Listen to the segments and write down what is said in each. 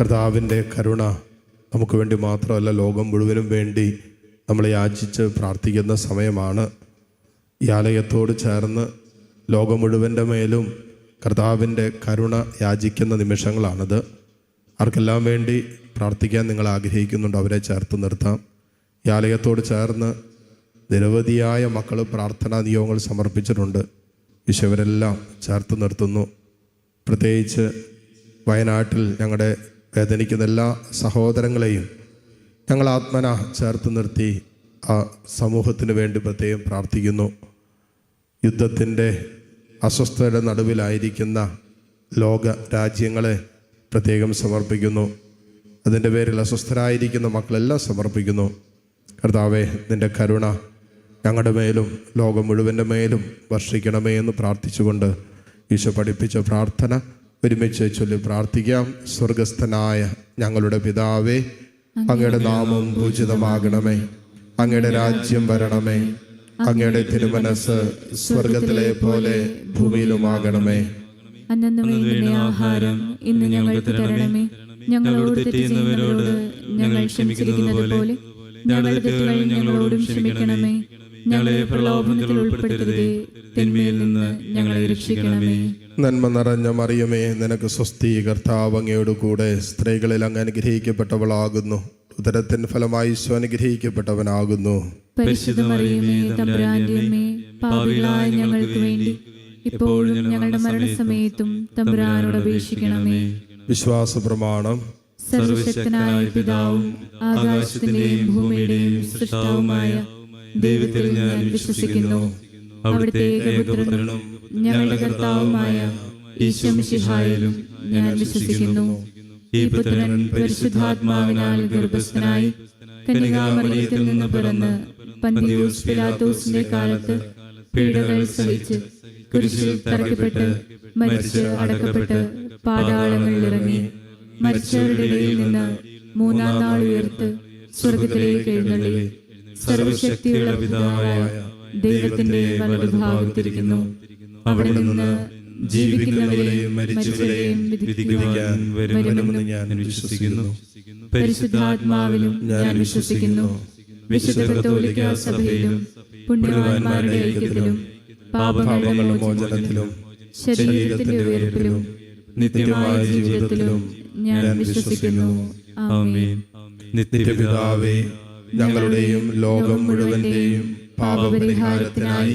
കർത്താവിന്റെ കരുണ നമുക്ക് വേണ്ടി മാത്രമല്ല ലോകം മുഴുവനും വേണ്ടി നമ്മളെ യാചിച്ച് പ്രാർത്ഥിക്കുന്ന സമയമാണ്. ഈ ആലയത്തോട് ചേർന്ന് ലോകം മുഴുവന്റെ മേലും കർത്താവിന്റെ കരുണ യാചിക്കുന്ന നിമിഷങ്ങളാണിത്. ആർക്കെല്ലാം വേണ്ടി പ്രാർത്ഥിക്കാൻ നിങ്ങൾ ആഗ്രഹിക്കുന്നുണ്ട്? അവരെ ചേർത്ത് നിർത്താം. ഈ ആലയത്തോട് ചേർന്ന് നിരവധിയായ മക്കൾ പ്രാർത്ഥനാ നിയോഗങ്ങൾ സമർപ്പിച്ചിട്ടുണ്ട്. വിശവരെല്ലാം ചേർത്ത് നിർത്തുന്നു. പ്രത്യേകിച്ച് വയനാട്ടിൽ ഞങ്ങളുടെ വേദനിക്കുന്ന എല്ലാ സഹോദരങ്ങളെയും ഞങ്ങൾ ആത്മന ചേർത്ത് നിർത്തി ആ സമൂഹത്തിന് വേണ്ടി പ്രത്യേകം പ്രാർത്ഥിക്കുന്നു. യുദ്ധത്തിന്റെ അസ്വസ്ഥതയുടെ നടുവിലായിരിക്കുന്ന ലോക രാജ്യങ്ങളെ പ്രത്യേകം സമർപ്പിക്കുന്നു. അതിന്റെ പേരിൽ അസ്വസ്ഥരായിരിക്കുന്ന മക്കളെല്ലാം സമർപ്പിക്കുന്നു. കർത്താവേ നിന്റെ കരുണ ഞങ്ങളുടെ മേലും ലോകം മുഴുവന്റെ മേലും വർഷിക്കണമേ എന്ന് പ്രാർത്ഥിച്ചുകൊണ്ട് ഈശോ പഠിപ്പിച്ച പ്രാർത്ഥന ഒരുമിച്ച് ചൊല്ലി പ്രാർത്ഥിക്കാം. സ്വർഗസ്ഥനായ ഞങ്ങളുടെ പിതാവേ അങ്ങയുടെ നാമം പൂജിതമാകണമേ. അങ്ങയുടെ രാജ്യം വരണമേ. അങ്ങയുടെ തിരുമനസ് സ്വർഗത്തിലെ പോലെ ഭൂമിയിലുമാകണമേ. ആഹാരം ഇന്ന് ഞങ്ങൾക്ക് തരണമേ. ഞങ്ങളോട് ഞങ്ങൾ ക്ഷമിക്കുന്നത് പോലെ ഞങ്ങളുടെ തെറ്റുകൾ ഞങ്ങളോടും ക്ഷമിക്കണമേ. ഞങ്ങളെ പ്രലോഭനത്തിൽ ഉൾപ്പെടുത്തരുതേ. തിന്മയിൽ നിന്ന് ഞങ്ങളെ രക്ഷിക്കണമേ. നന്മ നിറഞ്ഞ മറിയമേ നിനക്ക് സ്വസ്തി കർത്താവ് അങ്ങയോട് കൂടെ സ്ത്രീകളിൽ അങ്ങ് അനുഗ്രഹിക്കപ്പെട്ടവളാകുന്നു. ഉദരത്തിൻ ഫലമായി ഈശോ അനുഗ്രഹിക്കപ്പെട്ടവനാകുന്നു. ഞങ്ങൾക്ക് വേണ്ടി ഇപ്പോഴും ഞങ്ങളുടെ മരണസമയത്തും തമ്പുരാനോട് അപേക്ഷിക്കണമേ. വിശ്വാസ പ്രമാണം സർവശക്തനായ പിതാവും ആകാശത്തിന്റെയും ഭൂമിയുടെയും സൃഷ്ടാവുമായ ദൈവത്തിൽ ഞാൻ വിശ്വസിക്കുന്നു. അവിടുത്തെ ഏകപുത്രനും ഞങ്ങളുടെ കർത്താവുമായ ഈശ്വമിഷിഹായിലും ഞാൻ വിശ്വസിക്കുന്നു. ഈ പുത്രൻ പരിശുദ്ധാത്മാവിനാൽ ഗർഭസ്ഥനായി കനികാമറിയത്തിൽ നിന്ന് പിറന്ന് പന്തിയൂസ് പിലാത്തൂസിന്റെ കാലത്ത് പീഡകൾ സഹിച്ച് കുരിശിൽ തറയ്ക്കപ്പെട്ട് മരിച്ച് അടക്കപ്പെട്ട് പാതാളങ്ങളിൽ ഇറങ്ങി മരിച്ചവരുടെ ഇടയിൽ നിന്ന് മൂന്നാം നാൾ ഉയർത്ത് സ്വർഗത്തിലേക്ക് എഴുന്നള്ളി. സർവശക്തിയുള്ള പിതാവായ ദൈവത്തിന്റെ വലതുഭാഗത്തിരിക്കുന്നു. അവിടെ നിന്ന് ജീവിക്കുന്നവരെയും മരിച്ചവരെയും വിധിക്കുവാൻ വരുമെന്ന് ഞാൻ വിശ്വസിക്കുന്നു. പരിശുദ്ധാത്മാവിലും ഞാൻ വിശ്വസിക്കുന്നു. വിശുദ്ധ കത്തോലിക്ക സഭയിലും പുണ്യവാന്മാരുടെ ഐക്യത്തിലും പാപങ്ങളുടെ മോചനത്തിലും ശരീരത്തിന്റെ ഉയർപ്പിലും നിത്യമായ ജീവിതത്തിലും ഞാൻ വിശ്വസിക്കുന്നു. ആമേൻ. നിത്യപിതാവേ ഞങ്ങളുടെയും ലോകം മുഴുവന്റെയും പാപപരിഹാരത്തിനായി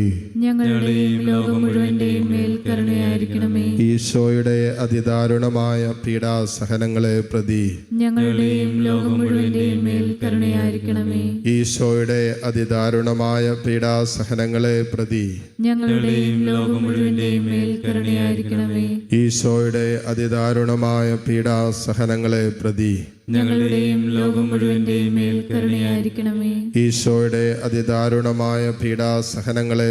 ഞങ്ങളുടെയും ലോകം മുഴുവന്റെയും മേൽ കരുണയായിരിക്കണമേ. ഈശോയുടെ അതിദാരുണമായ പീഡാസഹനങ്ങളെ പ്രതി ഞങ്ങളുടെയും ലോകം മുഴുവന്റെയും മേൽ കരുണയായിരിക്കണമേ. ഈശോയുടെ അതിദാരുണമായ പീഡാസഹനങ്ങളെ പ്രതി ഞങ്ങളുടെയും ലോകം മുഴുവന്റെയും മേൽ കരുണയായിരിക്കണമേ. ഈശോയുടെ അതിദാരുണമായ പീഡാസഹനങ്ങളെ പ്രതി ഞങ്ങളുടെയും ലോകം മുഴുവന്റെയും മേൽ കരുണയായിരിക്കണമേ. ഈശോയുടെ അതിദാരുണമായ പീഡാസഹനങ്ങളെ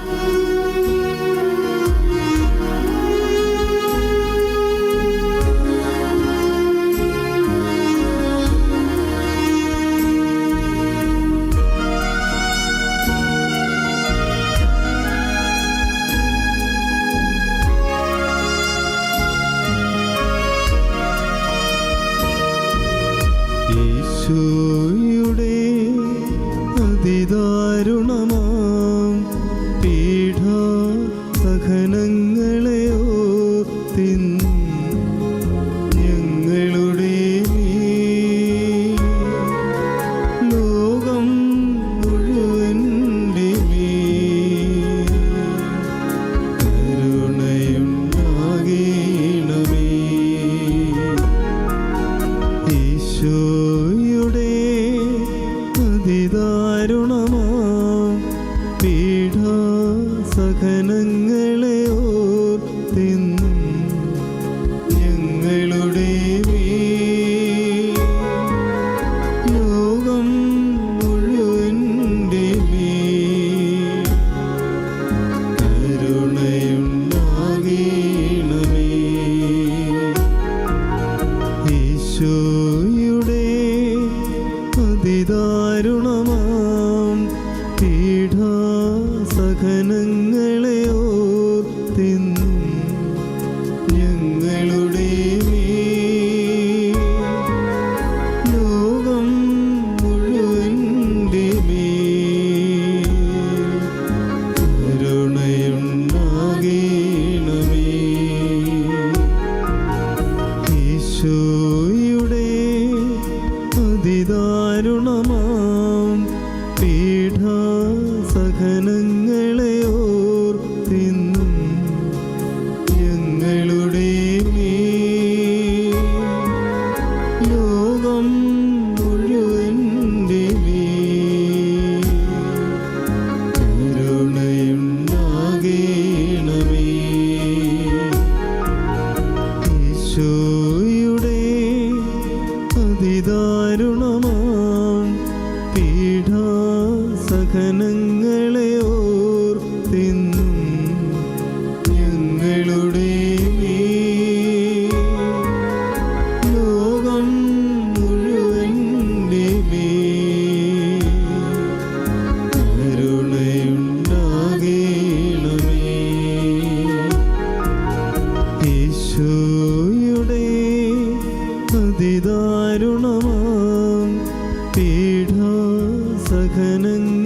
പീഠ സഹനങ്ങളെ പീഠ സഹനങ്ങളെ ലോകം മുഴുവന്റെ മേൽ കരുണയുണ്ടാകണമേ. സഹനങ്ങളെ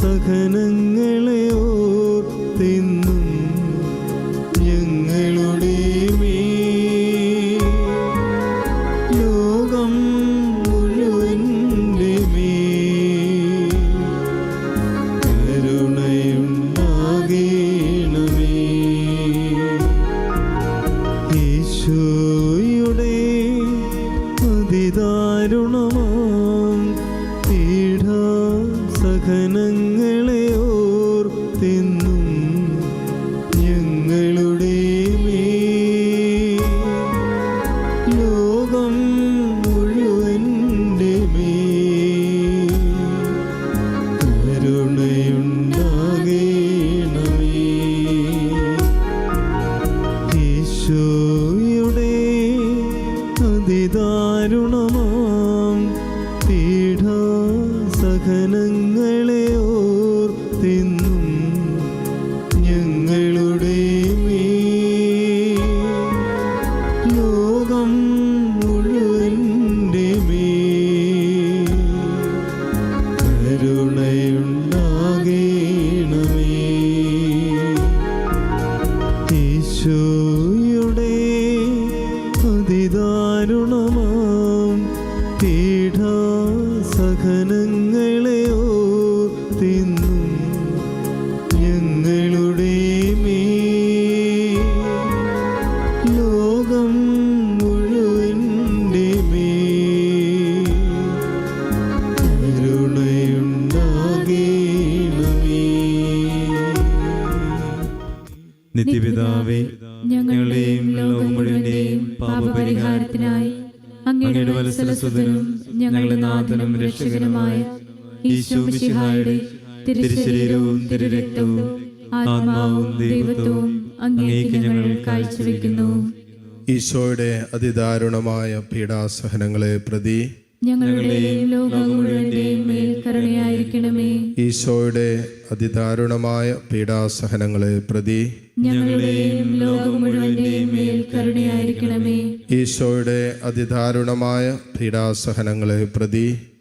സഹനങ്ങളെ ഞങ്ങളുടെ നാഥനും രക്ഷകനുമായ തിരുശരീരവും തിരുരക്തവും ആത്മാവും ദൈവത്വവും അങ്ങേക്ക് ഞങ്ങൾ കാഴ്ചവെക്കുന്നു. ഈശോയുടെ അതിദാരുണമായ പീഡാസഹനങ്ങളെ പ്രതി ഞങ്ങളുടെയും ലോകം മുഴുവന്റെയും മേൽ കരുണയായിരിക്കണമേ. ഈശോയുടെ അതിദാരുണമായ പീഡാസഹനങ്ങളെ പ്രതി ഞങ്ങളുടെയും ലോകം മുഴുവന്റെയും മേൽ കരുണയായിരിക്കണമേ. ഈശോയുടെ അതിദാരുണമായ പീഡാസഹനങ്ങളെ പ്രതി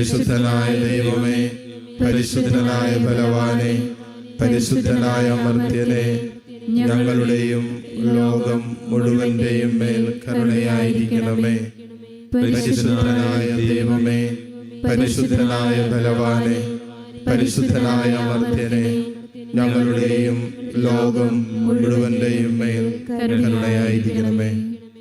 പരിശുദ്ധനായ ദൈവമേ പരിശുദ്ധനായ ബലവാനെ പരിശുദ്ധനായ മർദ്യനെ ഞങ്ങളുടെയും ലോകം മുഴുവന്റെയും മേൽ കരുണയായിരിക്കണമേ. പരിശുദ്ധനായ ദൈവമേ പരിശുദ്ധനായ ബലവാനെ പരിശുദ്ധനായ മർദ്യനെ ഞങ്ങളുടെയും ലോകം മുഴുവന്റെയും മേൽ കരുണയായിരിക്കണമേ.